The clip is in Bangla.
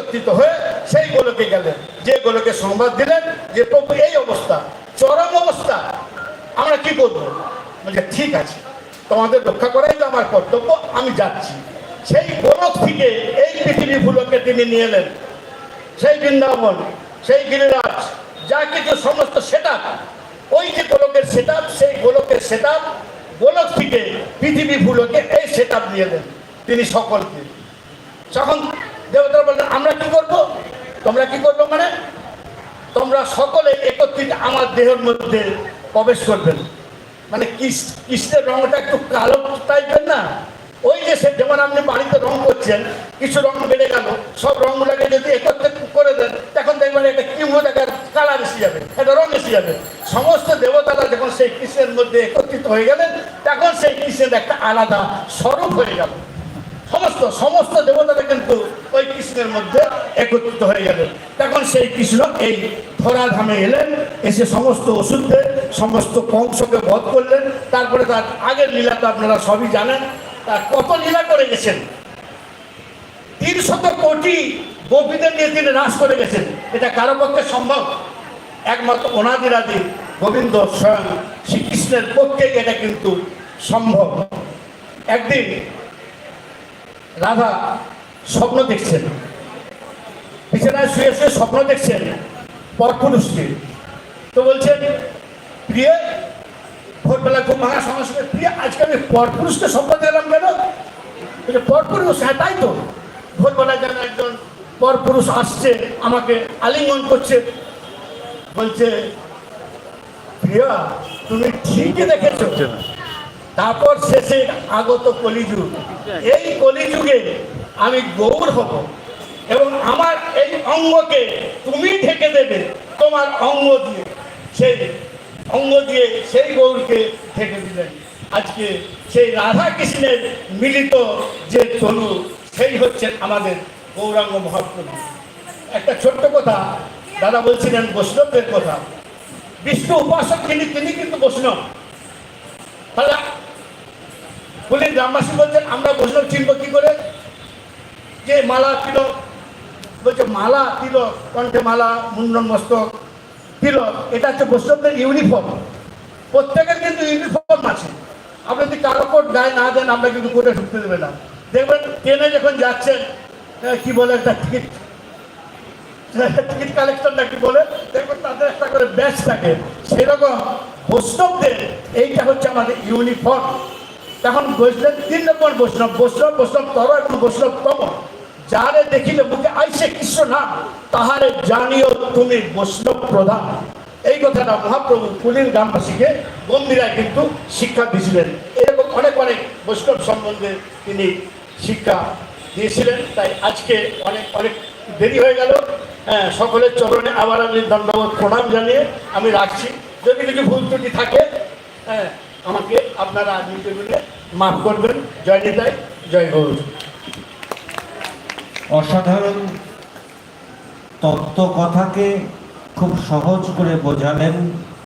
একত্রিত হয়ে সেই গোলকে গেলেন। যে গোলকে সংবাদ দিলেন যে, প্রভু, এই অবস্থা, চরম অবস্থা, আমরা কি করব? বলছে ঠিক আছে, তোমাদের রক্ষা করাই তো আমার কর্তব্য, আমি যাচ্ছি। সেই গোলক থেকে এই পৃথিবী ভুলোকে তিনি নিয়ে এলেন। সেই বৃন্দাবন, সেই গিরিরাজ, যা কিছু সমস্ত সেট ওই যে গোলকের সেট সেই গোলকের সেট গোলক থেকে পৃথিবী ভুলোকে এই সেট নিয়ে দেন তিনি সকলকে। তখন দেবতারা বললেন, আমরা কি করব? তোমরা কি করব মানে? তোমরা সকলে একত্রিত আমার দেহের মধ্যে প্রবেশ করবেন। মানে কৃষ্ণের রংটা একটু কালো টাইপের না? ওই যে সে যেমন আপনি বাড়িতে রং করছেন, কিছু রং বেড়ে গেল, সব রংগুলোকে যদি একত্রিত করে দেন, তখন দেখবেন একটা কি মধ্যে কালার এসে যাবে, একটা রং এসে যাবে। সমস্ত দেবতারা যখন সেই কৃষ্ণের মধ্যে একত্রিত হয়ে গেলেন, তখন সেই কৃষ্ণের একটা আলাদা স্বরূপ হয়ে গেল। সমস্ত সমস্ত দেবতারা কিন্তু কৃষ্ণের মধ্যে একত্রিত হয়ে গেলেন তখন সেই কৃষ্ণ এই ধরাধামে এলেন, এসে সমস্ত ওষুধে, সমস্ত কংসকে বধ করলেন। তারপরে তার আগের লীলা তো আপনারা সবই জানেন, তার কত লীলা করে গেছেন? তিনশত কোটি গোপীদের নিয়ে তিনি নাশ করে গেছেন। এটা কারও পক্ষে সম্ভব? একমাত্র অনাদিরাদি গোবিন্দ স্বয়ং শ্রীকৃষ্ণের পক্ষে এটা কিন্তু সম্ভব একদিন রাধা স্বপ্ন দেখছেন। বিছানায় শুয়ে শুয়ে স্বপ্ন দেখছেন পরপুরুষকে। তো বলছেন, প্রিয়, ভোরবেলা খুব ভাঙা সঙ্গে প্রিয়, আজকে আমি পরপুরুষকে স্বপ্ন দিলাম কেন? পরপুরুষ হ্যাঁ তাই তো। ভোরবেলা যেন একজন পরপুরুষ আসছে, আমাকে আলিঙ্গন করছে। বলছে, প্রিয়া, তুমি ঠিকই দেখেছ। তারপর শেষে আগত কলিযুগ। এই কলিযুগে আমি গৌর হব। এবং আমার এই অঙ্গকে তুমি ঢেকে দেবে, তোমার অঙ্গ দিয়ে। সেই অঙ্গ দিয়ে সেই গৌরকে ঢেকে দিলেন। আজকে সেই রাধা কৃষ্ণের মিলিত যে তনু, সেই হচ্ছেন আমাদের গৌরাঙ্গ মহাপ্রভু। একটা ছোট্ট কথা, দাদা বলছিলেন বৈষ্ণবদের কথা। বিষ্ণু উপাসক তিনি তিনি কিন্তু বৈষ্ণব। তাহলে বলে গ্রামবাসী বলছেন, আমরা বৈষ্ণব চিনব কি করে? যে মালা তিলক বলছে, মালা তিলক কণ্ঠে মালা, মুন্ডন মস্তক তিলক এটা হচ্ছে বৈষ্ণবদের ইউনিফর্ম। প্রত্যেকের কিন্তু ইউনিফর্ম আছে। আপনি যদি কারও কোট গায়ে না দেন আমরা কিন্তু কোর্টে ঢুকতে দেবে না। দেখবেন, ট্রেনে যখন যাচ্ছেন কি বলে একটা টিকিট টিকিট কালেকশন নাকি বলে? দেখবেন তাদের একটা করে ব্যাচ থাকে। সেরকম বৈষ্ণবদের এইটা হচ্ছে আমাদের ইউনিফর্ম। এখন বৈষ্ণব, তিন নম্বর বৈষ্ণব বৈষ্ণব বৈষ্ণব তর এবং বৈষ্ণব তম। যারে দেখিলে মুখে আইসে কৃষ্ণ নাম, তাহারে জানিও তুমি বৈষ্ণব প্রধান। এই কথাটা মহাপ্রভু পুরীর গ্রামবাসীকে গম্ভীরায় কিন্তু শিক্ষা দিয়েছিলেন এরকম অনেক অনেক বৈষ্ণব সম্বন্ধে তিনি শিক্ষা দিয়েছিলেন। তাই আজকে অনেক অনেক দেরি হয়ে গেল। হ্যাঁ সকলের চরণে আবার আমি দণ্ডবোধ প্রণাম জানিয়ে আমি রাখছি। যদি কিছু ভুল ত্রুটি থাকে হ্যাঁ আমাকে আপনারা নিজে মিলে মাফ করবেন। জয় নিতাই, জয় গৌর। অসাধারণ তত্ত্ব কথাকে খুব সহজ করে বোঝালেন